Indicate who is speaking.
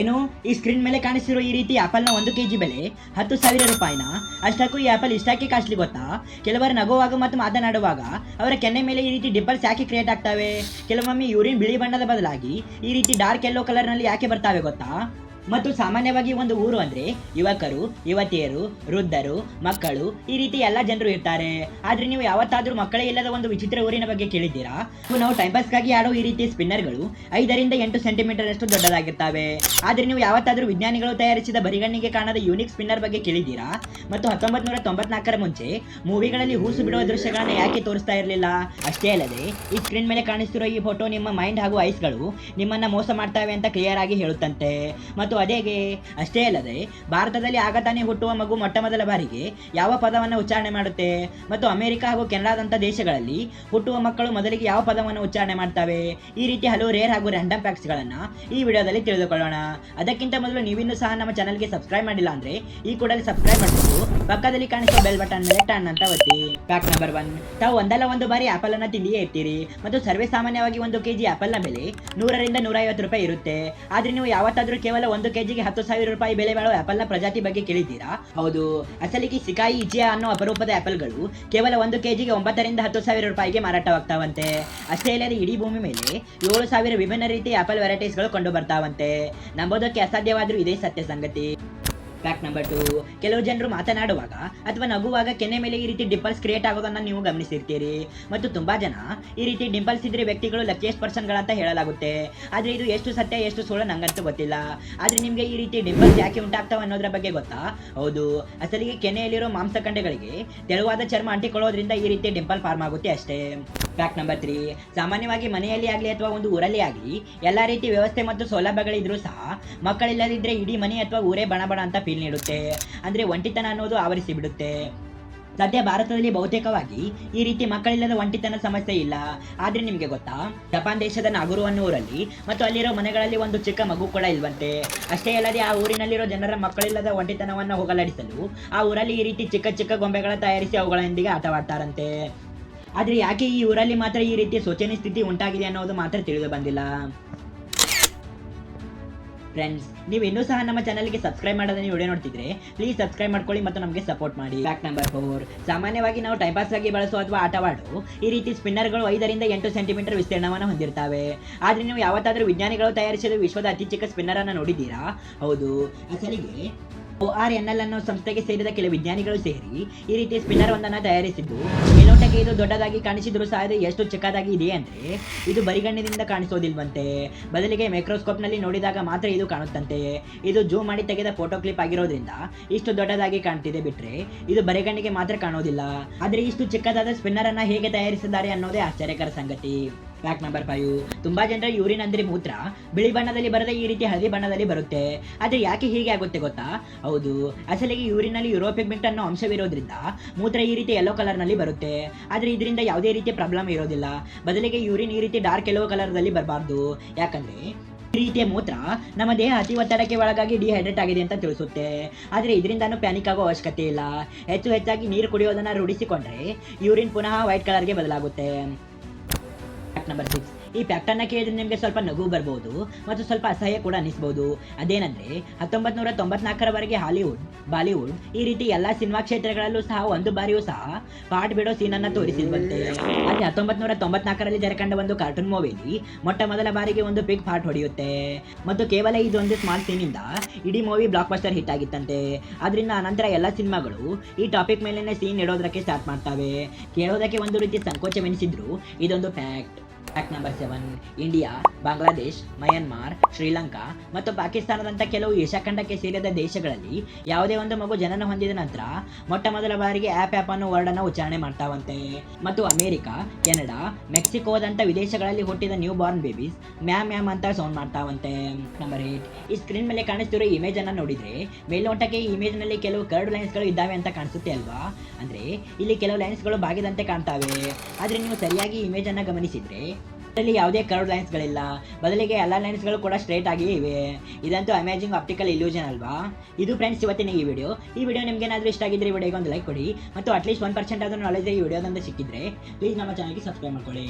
Speaker 1: ಏನು? ಈ ಸ್ಕ್ರೀನ್ ಮೇಲೆ ಕಾಣಿಸಿರೋ ಈ ರೀತಿ ಆಪಲ್ನ ಒಂದು ಕೆಜಿ ಬೆಲೆ ಹತ್ತು ಸಾವಿರ ರೂಪಾಯಿನ. ಅಷ್ಟಕ್ಕೂ ಈ ಆಪಲ್ ಇಷ್ಟಕ್ಕೆ ಕಾಸ್ಟ್ಲಿ ಗೊತ್ತಾ? ಕೆಲವರು ನಗುವಾಗ ಮತ್ತು ಮಾತನಾಡುವಾಗ ಅವರ ಕೆನ್ನೆ ಮೇಲೆ ಈ ರೀತಿ ಡಿಂಪಲ್ಸ್ ಯಾಕೆ ಕ್ರಿಯೇಟ್ ಆಗ್ತವೆ? ಕೆಲವೊಮ್ಮೆ ಯೂರಿನ್ ಬಿಳಿ ಬಣ್ಣದ ಬದಲಾಗಿ ಈ ರೀತಿ ಡಾರ್ಕ್ ಯೆಲ್ಲೋ ಕಲರ್ನಲ್ಲಿ ಯಾಕೆ ಬರ್ತಾವೆ ಗೊತ್ತಾ? ಮತ್ತು ಸಾಮಾನ್ಯವಾಗಿ ಒಂದು ಊರು ಅಂದ್ರೆ ಯುವಕರು, ಯುವತಿಯರು, ವೃದ್ಧರು, ಮಕ್ಕಳು ಈ ರೀತಿ ಎಲ್ಲ ಜನರು ಇರ್ತಾರೆ. ಆದ್ರೆ ನೀವು ಯಾವತ್ತಾದ್ರೂ ಮಕ್ಕಳೇ ಇಲ್ಲದ ಒಂದು ವಿಚಿತ್ರ ಊರಿನ ಬಗ್ಗೆ ಕೇಳಿದ್ದೀರಾ? ನಾವು ಟೈಮ್ ಪಾಸ್ಗಾಗಿ ಆಡೋ ಈ ರೀತಿ ಸ್ಪಿನ್ನರ್ಗಳು ಐದರಿಂದ ಎಂಟು ಸೆಂಟಿಮೀಟರ್ ಅಷ್ಟು ದೊಡ್ಡದಾಗಿರ್ತವೆ. ಆದ್ರೆ ನೀವು ಯಾವತ್ತಾದ್ರೂ ವಿಜ್ಞಾನಿಗಳು ತಯಾರಿಸಿದ ಬರಿಗಣ್ಣಿಗೆ ಕಾಣದ ಯೂನಿಕ್ ಸ್ಪಿನ್ನರ್ ಬಗ್ಗೆ ಕೇಳಿದ್ದೀರಾ? ಮತ್ತು ಹತ್ತೊಂಬತ್ ನೂರ ತೊಂಬತ್ನಾಲ್ಕರ ಮುಂಚೆ ಮೂವಿಗಳಲ್ಲಿ ಹೂಸು ಬಿಡುವ ದೃಶ್ಯಗಳನ್ನ ಯಾಕೆ ತೋರಿಸ್ತಾ ಇರಲಿಲ್ಲ? ಅಷ್ಟೇ ಅಲ್ಲದೆ, ಈ ಸ್ಕ್ರೀನ್ ಮೇಲೆ ಕಾಣಿಸ್ತಿರೋ ಈ ಫೋಟೋ ನಿಮ್ಮ ಮೈಂಡ್ ಹಾಗೂ ಐಸ್ಗಳು ನಿಮ್ಮನ್ನ ಮೋಸ ಮಾಡ್ತವೆ ಅಂತ ಕ್ಲಿಯರ್ ಆಗಿ ಹೇಳುತ್ತಂತೆ. ಮತ್ತು ಅದೇಗೆ ಅಷ್ಟೇ ಅಲ್ಲದೆ ಭಾರತದಲ್ಲಿ ಆಗ ತಾನೇ ಹುಟ್ಟುವ ಮಗು ಮೊಟ್ಟ ಮೊದಲ ಬಾರಿಗೆ ಯಾವ ಪದವನ್ನು ಉಚ್ಚಾರಣೆ ಮಾಡುತ್ತೆ? ಮತ್ತು ಅಮೆರಿಕ ಹಾಗೂ ಕೆನಡಾದಂಥ ದೇಶಗಳಲ್ಲಿ ಹುಟ್ಟುವ ಮಕ್ಕಳು ಮೊದಲಿಗೆ ಯಾವ ಪದವನ್ನು ಉಚ್ಚಾರಣೆ ಮಾಡ್ತವೆ? ಈ ರೀತಿ ಹಲವು ರೇರ್ ಹಾಗೂ ರ್ಯಾಂಡಮ್ ಫ್ಯಾಕ್ಟ್ಸ್ಗಳನ್ನು ಈ ವಿಡಿಯೋದಲ್ಲಿ ತಿಳಿದುಕೊಳ್ಳೋಣ. ಅದಕ್ಕಿಂತ ಮೊದಲು ನೀವಿನ್ನೂ ಸಹ ನಮ್ಮ ಚಾನಲ್ಗೆ ಸಬ್ಸ್ಕ್ರೈಬ್ ಮಾಡಿಲ್ಲ ಅಂದರೆ ಈ ಕೂಡಲೇ ಸಬ್ಸ್ಕ್ರೈಬ್ ಮಾಡಿಕೊಂಡು ಪಕ್ಕದಲ್ಲಿ ಕಾಣಿಸುವ ಬೆಲ್ ಬಟನ್ ಮೇಲೆ ಟನ್ ಅಂತ ಒತ್ತಿ. ಫ್ಯಾಕ್ಟ್ ನಂಬರ್ ಒನ್ ತಾವು ಒಂದಲ್ಲ ಒಂದು ಬಾರಿ ಆಪಲ್ ಅನ್ನ ತಿಂದಿಯೇ ಇರ್ತೀರಿ ಮತ್ತು ಸರ್ವೇ ಸಾಮಾನ್ಯವಾಗಿ ಒಂದು ಕೆಜಿ ಆಪಲ್ನ ಬೆಲೆ ನೂರರಿಂದ ನೂರೈವತ್ತು ರೂಪಾಯಿ ಇರುತ್ತೆ. ಆದ್ರೆ ನೀವು ಯಾವತ್ತಾದ್ರೂ ಕೇವಲ ಒಂದು ಕೆಜಿಗೆ ಹತ್ತು ಸಾವಿರ ರೂಪಾಯಿ ಬೆಲೆ ಬಾಳುವ ಆಪಲ್ನ ಪ್ರಜಾತಿ ಬಗ್ಗೆ ಕೇಳಿದ್ದೀರಾ? ಹೌದು. ಅಸಲಿಗೆ ಸಿಕಾಯಿ ಇಜಿಯಾ ಅನ್ನೋ ಅಪರೂಪದ ಆಪಲ್ಗಳು ಕೇವಲ ಒಂದು ಕೆಜಿಗೆ ಒಂಬತ್ತರಿಂದ ಹತ್ತು ಸಾವಿರ ರೂಪಾಯಿಗೆ ಮಾರಾಟವಾಗ್ತಾವಂತೆ. ಅಷ್ಟೇ ಇಲ್ಲದೆ ಇಡೀ ಭೂಮಿ ಮೇಲೆ ಏಳು ಸಾವಿರ ವಿಭಿನ್ನ ರೀತಿಯ ಆಪಲ್ ವೆರೈಟೀಸ್ಗಳು ಕಂಡು ಬರ್ತಾವಂತೆ. ನಂಬೋದಕ್ಕೆ ಅಸಾಧ್ಯವಾದ್ರೂ ಇದೇ ಸತ್ಯ ಸಂಗತಿ. ಫ್ಯಾಕ್ಟ್ ನಂಬರ್ ಟು ಕೆಲವು ಜನರು ಮಾತನಾಡುವಾಗ ಅಥವಾ ನಗುವಾಗ ಕೆನೆ ಮೇಲೆ ಈ ರೀತಿ ಡಿಂಪಲ್ಸ್ ಕ್ರಿಯೇಟ್ ಆಗೋದನ್ನ ನೀವು ಗಮನಿಸಿರ್ತೀರಿ. ಮತ್ತು ತುಂಬಾ ಜನ ಈ ರೀತಿ ಡಿಂಪಲ್ಸ್ ಇದ್ರೆ ವ್ಯಕ್ತಿಗಳು ಲಕ್ಕಿಯಸ್ಟ್ ಪರ್ಸನ್ಗಳಂತ ಹೇಳಲಾಗುತ್ತೆ. ಆದ್ರೆ ಇದು ಎಷ್ಟು ಸತ್ಯ, ಎಷ್ಟು ಸುಳ್ಳು ನಂಗಂತೂ ಗೊತ್ತಿಲ್ಲ. ಆದ್ರೆ ನಿಮ್ಗೆ ಈ ರೀತಿ ಡಿಂಪಲ್ಸ್ ಯಾಕೆ ಉಂಟಾಗ್ತಾವ ಅನ್ನೋದ್ರ ಬಗ್ಗೆ ಗೊತ್ತಾ? ಹೌದು. ಅಸಲಿಗೆ ಕೆನೆಯಲ್ಲಿರೋ ಮಾಂಸಖಂಡಗಳಿಗೆ ತೆಳುವಾದ ಚರ್ಮ ಅಂಟಿಕೊಳ್ಳೋದ್ರಿಂದ ಈ ರೀತಿ ಡಿಂಪಲ್ ಫಾರ್ಮ್ ಆಗುತ್ತೆ ಅಷ್ಟೇ. ಫ್ಯಾಕ್ಟ್ ನಂಬರ್ ತ್ರೀ ಸಾಮಾನ್ಯವಾಗಿ ಮನೆಯಲ್ಲಿ ಆಗಲಿ ಅಥವಾ ಒಂದು ಊರಲ್ಲಿ ಆಗಲಿ, ಎಲ್ಲ ರೀತಿ ವ್ಯವಸ್ಥೆ ಮತ್ತು ಸೌಲಭ್ಯಗಳಿದ್ರೂ ಸಹ ಮಕ್ಕಳಿಲ್ಲದಿದ್ದರೆ ಇಡೀ ಮನೆ ಅಥವಾ ಊರೇ ಬಣ ಬಣ ಅಂತ ಫೀಲ್ ನೀಡುತ್ತೆ. ಅಂದರೆ ಒಂಟಿತನ ಅನ್ನೋದು ಆವರಿಸಿ ಬಿಡುತ್ತೆ. ಸದ್ಯ ಭಾರತದಲ್ಲಿ ಬಹುತೇಕವಾಗಿ ಈ ರೀತಿ ಮಕ್ಕಳಿಲ್ಲದ ಒಂಟಿತನ ಸಮಸ್ಯೆ ಇಲ್ಲ. ಆದ್ರೆ ನಿಮಗೆ ಗೊತ್ತಾ? ಜಪಾನ್ ದೇಶದ ನಾಗುರು ಅನ್ನೋ ಊರಲ್ಲಿ ಮತ್ತು ಅಲ್ಲಿರೋ ಮನೆಗಳಲ್ಲಿ ಒಂದು ಚಿಕ್ಕ ಮಗು ಕೂಡ ಇಲ್ವಂತೆ. ಅಷ್ಟೇ ಅಲ್ಲದೆ ಆ ಊರಿನಲ್ಲಿರೋ ಜನರ ಮಕ್ಕಳಿಲ್ಲದ ಒಂಟಿತನವನ್ನು ಹೋಗಲಾಡಿಸಲು ಆ ಊರಲ್ಲಿ ಈ ರೀತಿ ಚಿಕ್ಕ ಚಿಕ್ಕ ಗೊಂಬೆಗಳ ತಯಾರಿಸಿ ಅವುಗಳೊಂದಿಗೆ ಆಟವಾಡ್ತಾರಂತೆ. ಆದ್ರೆ ಯಾಕೆ ಈ ಊರಲ್ಲಿ ಮಾತ್ರ ಈ ರೀತಿಯ ಶೋಚನೀಯ ಸ್ಥಿತಿ ಉಂಟಾಗಿದೆ ಅನ್ನೋದು ಮಾತ್ರ ತಿಳಿದು ಬಂದಿಲ್ಲ. ಫ್ರೆಂಡ್ಸ್ ನೀವು ಇನ್ನೂ ಸಹ ನಮ್ಮ ಚಾನಲ್ಗೆ ಸಬ್ಸ್ಕ್ರೈಬ್ ಮಾಡೋದನ್ನ ವಿಡಿಯೋ ನೋಡ್ತಿದ್ರೆ ಪ್ಲೀಸ್ ಸಬ್ಸ್ಕ್ರೈಬ್ ಮಾಡ್ಕೊಳ್ಳಿ ಮತ್ತು ನಮಗೆ ಸಪೋರ್ಟ್ ಮಾಡಿ. ಫ್ಯಾಕ್ಟ್ ನಂಬರ್ ಫೋರ್ ಸಾಮಾನ್ಯವಾಗಿ ನಾವು ಟೈಮ್ ಪಾಸ್ ಆಗಿ ಬಳಸುವ ಅಥವಾ ಆಟವಾಡು, ಈ ರೀತಿ ಸ್ಪಿನ್ನರ್ಗಳು ಐದರಿಂದ ಎಂಟು ಸೆಂಟಿಮೀಟರ್ ವಿಸ್ತೀರ್ಣವನ್ನು ಹೊಂದಿರ್ತವೆ. ಆದರೆ ನೀವು ಯಾವತ್ತಾದ್ರೂ ವಿಜ್ಞಾನಿಗಳು ತಯಾರಿಸಿದ ವಿಶ್ವದ ಅತಿ ಚಿಕ್ಕ ಸ್ಪಿನ್ನರ್ ಅನ್ನು ನೋಡಿದ್ದೀರಾ? ಹೌದು. ಅಸಲಿಗೆ ಆರ್ ಎನ್ ಎಲ್ ಅನ್ನೋ ಸಂಸ್ಥೆಗೆ ಸೇರಿದ ಕೆಲ ವಿಜ್ಞಾನಿಗಳು ಸೇರಿ ಈ ರೀತಿ ಸ್ಪಿನ್ನರ್ ಒಂದನ್ನು ತಯಾರಿಸಿದ್ದು, ಮೇಲೋಟಕ್ಕೆ ಇದು ದೊಡ್ಡದಾಗಿ ಕಾಣಿಸಿದ್ರು ಸಹ ಇದು ಎಷ್ಟು ಚಿಕ್ಕದಾಗಿ ಇದೆ ಅಂದ್ರೆ ಇದು ಬರಿಗಣ್ಣಿನಿಂದ ಕಾಣಿಸೋದಿಲ್ವಂತೆ. ಬದಲಿಗೆ ಮೈಕ್ರೋಸ್ಕೋಪ್ನಲ್ಲಿ ನೋಡಿದಾಗ ಮಾತ್ರ ಇದು ಕಾಣುತ್ತಂತೆ. ಇದು ಜೂಮ್ ಮಾಡಿ ತೆಗೆದ ಫೋಟೋ ಕ್ಲಿಪ್ ಆಗಿರೋದ್ರಿಂದ ಇಷ್ಟು ದೊಡ್ಡದಾಗಿ ಕಾಣ್ತಿದೆ ಬಿಟ್ರೆ ಇದು ಬರಿಗಣ್ಣಿಗೆ ಮಾತ್ರ ಕಾಣೋದಿಲ್ಲ. ಆದರೆ ಇಷ್ಟು ಚಿಕ್ಕದಾದ ಸ್ಪಿನ್ನರ್ ಅನ್ನ ಹೇಗೆ ತಯಾರಿಸಿದ್ದಾರೆ ಅನ್ನೋದೇ ಆಶ್ಚರ್ಯಕರ ಸಂಗತಿ. ಫ್ಯಾಕ್ಟ್ ನಂಬರ್ ಫೈವ್ ತುಂಬಾ ಜನರ ಯೂರಿನ್ ಅಂದ್ರೆ ಮೂತ್ರ. ಬಿಳಿ ಬಣ್ಣದಲ್ಲಿ ಬರದೆ ಈ ರೀತಿ ಹಳದಿ ಬಣ್ಣದಲ್ಲಿ ಬರುತ್ತೆ. ಆದ್ರೆ ಯಾಕೆ ಹೀಗೆ ಆಗುತ್ತೆ ಗೊತ್ತಾ? ಹೌದು, ಅಸಲಿಗೆ ಯೂರಿನಲ್ಲಿ ಯುರೋಪಿಕ್ ಅನ್ನೋ ಅಂಶವಿರೋದ್ರಿಂದ ಮೂತ್ರ ಈ ರೀತಿ ಯೆಲ್ಲೋ ಕಲರ್ನಲ್ಲಿ ಬರುತ್ತೆ. ಆದ್ರೆ ಇದರಿಂದ ಯಾವುದೇ ರೀತಿಯ ಪ್ರಾಬ್ಲಮ್ ಇರೋದಿಲ್ಲ. ಬದಲಿಗೆ ಯೂರಿನ್ ಈ ರೀತಿ ಡಾರ್ಕ್ ಯೆಲ್ಲೋ ಕಲರ್ದಲ್ಲಿ ಬರಬಾರ್ದು. ಯಾಕಂದ್ರೆ ಈ ರೀತಿಯ ಮೂತ್ರ ನಮ್ಮ ದೇಹ ಅತಿ ಒತ್ತಡಕ್ಕೆ ಒಳಗಾಗಿ ಡಿಹೈಡ್ರೇಟ್ ಆಗಿದೆ ಅಂತ ತಿಳಿಸುತ್ತೆ. ಆದರೆ ಇದರಿಂದನೂ ಪ್ಯಾನಿಕ್ ಆಗೋ ಅವಶ್ಯಕತೆ ಇಲ್ಲ. ಹೆಚ್ಚು ಹೆಚ್ಚಾಗಿ ನೀರು ಕುಡಿಯೋದನ್ನ ರೂಢಿಸಿಕೊಂಡ್ರೆ ಯೂರಿನ್ ಪುನಃ ವೈಟ್ ಕಲರ್ಗೆ ಬದಲಾಗುತ್ತೆ. ಫ್ಯಾಕ್ಟ್ ನಂಬರ್ ಸಿಕ್ಸ್ ಈ ಫ್ಯಾಕ್ಟ್ ಅನ್ನ ಕೇಳಿದ್ರೆ ನಿಮಗೆ ಸ್ವಲ್ಪ ನಗು ಬರ್ಬೋದು ಮತ್ತು ಸ್ವಲ್ಪ ಅಸಹ್ಯ ಕೂಡ ಅನಿಸ್ಬೋದು. ಅದೇನಂದ್ರೆ ಹತ್ತೊಂಬತ್ ನೂರ ತೊಂಬತ್ನಾಲ್ಕರವರೆಗೆ ಹಾಲಿವುಡ್, ಬಾಲಿವುಡ್, ಈ ರೀತಿ ಎಲ್ಲಾ ಸಿನಿಮಾ ಕ್ಷೇತ್ರಗಳಲ್ಲೂ ಸಹ ಒಂದು ಬಾರಿಯೂ ಸಹ ಪಾಟ್ ಬಿಡೋ ಸೀನ್ ಅನ್ನ ತೋರಿಸಿದಂತೆ ಆದ್ರೆ ಹತ್ತೊಂಬತ್ ನೂರ ತೊಂಬತ್ನಾಲ್ಕರಲ್ಲಿ ಜರಕಂಡ ಒಂದು ಕಾರ್ಟೂನ್ ಮೂವಿಲಿ ಮೊಟ್ಟ ಮೊದಲ ಬಾರಿಗೆ ಒಂದು ಬಿಗ್ ಪಾಟ್ ಹೊಡೆಯುತ್ತೆ. ಮತ್ತು ಕೇವಲ ಇದೊಂದು ಸ್ಮಾಲ್ ಸೀನ್ ಇಂದ ಇಡೀ ಮೂವಿ ಬ್ಲಾಕ್ ಬಸ್ಟರ್ ಹಿಟ್ ಆಗಿತ್ತಂತೆ. ಅದರಿಂದ ಅನಂತರ ಎಲ್ಲ ಸಿನಿಮಾಗಳು ಈ ಟಾಪಿಕ್ ಮೇಲೇನೆ ಸೀನ್ ಇಡೋದಕ್ಕೆ ಸ್ಟಾರ್ಟ್ ಮಾಡ್ತವೆ. ಕೇಳೋದಕ್ಕೆ ಒಂದು ರೀತಿ ಸಂಕೋಚವೆನಿಸಿದ್ರು ಇದೊಂದು fact. Fact number seven India Bangladesh Myanmar Sri Lanka ಮತ್ತು ಪಾಕಿಸ್ತಾನದಂಥ ಕೆಲವು ಏಷ್ಯಾ ಖಂಡಕ್ಕೆ ಸೇರಿದ ದೇಶಗಳಲ್ಲಿ ಯಾವುದೇ ಒಂದು ಮಗು ಜನನ ಹೊಂದಿದ ನಂತರ ಮೊಟ್ಟ ಮೊದಲ ಬಾರಿಗೆ ಆ್ಯಪ್ ಆ್ಯಪ್ ಅನ್ನು ವರ್ಡ್ ಅನ್ನು ಉಚ್ಚಾರಣೆ ಮಾಡ್ತಾವಂತೆ. ಮತ್ತು ಅಮೆರಿಕ, ಕೆನಡಾ, ಮೆಕ್ಸಿಕೋದಂಥ ವಿದೇಶಗಳಲ್ಲಿ ಹುಟ್ಟಿದ new Born babies ma'am ma'am ಅಂತ ಸೌಂಡ್ ಮಾಡ್ತಾವಂತೆ. ನಂಬರ್ ಏಟ್ ಈ ಸ್ಕ್ರೀನ್ ಮೇಲೆ ಕಾಣಿಸ್ತಿರೋ ಇಮೇಜ್ ಅನ್ನು ನೋಡಿದ್ರೆ ಮೇಲ್ನೋಟಕ್ಕೆ ಈ ಇಮೇಜ್ನಲ್ಲಿ ಕೆಲವು ಕರ್ಡ್ ಲೈನ್ಸ್ಗಳು ಇದ್ದಾವೆ ಅಂತ ಕಾಣಿಸುತ್ತೆ ಅಲ್ವಾ? ಅಂದ್ರೆ ಇಲ್ಲಿ ಕೆಲವು ಲೈನ್ಸ್ಗಳು ಬಾಗಿದಂತೆ ಕಾಣ್ತಾವೆ. ಆದ್ರೆ ನೀವು ಸರಿಯಾಗಿ ಇಮೇಜ್ ಗಮನಿಸಿದರೆ ಗಮನಿಸಿದ್ರೆ ಇದರಲ್ಲಿ ಯಾವುದೇ ಕರ್ವ್ ಲೈನ್ಸ್ಗಳಿಲ್ಲ ಬದಲಿಗೆ ಎಲ್ಲ ಲೈನ್ಸ್ಗಳು ಕೂಡ ಸ್ಟ್ರೈಟ್ ಆಗಿ ಇವೆ. ಇದಂತೂ ಅಮೇಜಿಂಗ್ ಆಪ್ಟಿಕಲ್ ಇಲ್ಯೂಷನ್ ಅಲ್ವಾ? ಇದು ಫ್ರೆಂಡ್ಸ್ ಇವತ್ತಿನ ಈ ವಿಡಿಯೋ ಈ ವಿಡಿಯೋ ನಿಮ್ಗೆ ಏನಾದ್ರೂ ಇಷ್ಟ ಆಗಿದ್ರೆ ವಿಡಿಯೋಗೆ ಒಂದು ಲೈಕ್ ಕೊಡಿ. ಮತ್ತು ಅಟ್ಲೀಸ್ಟ್ ಒನ್ ಪರ್ಸೆಂಟ್ ಆದರೂ ನಾಲೆಜ್ ಈ ವಿಡಿಯೋದಿಂದ ಸಿಕ್ಕಿದ್ರೆ ಪ್ಲೀಸ್ ನಮ್ಮ ಚಾನಲ್ಗೆ ಸಬ್ಸ್ಕ್ರೈಬ್ ಮಾಡ್ಕೊಳ್ಳಿ.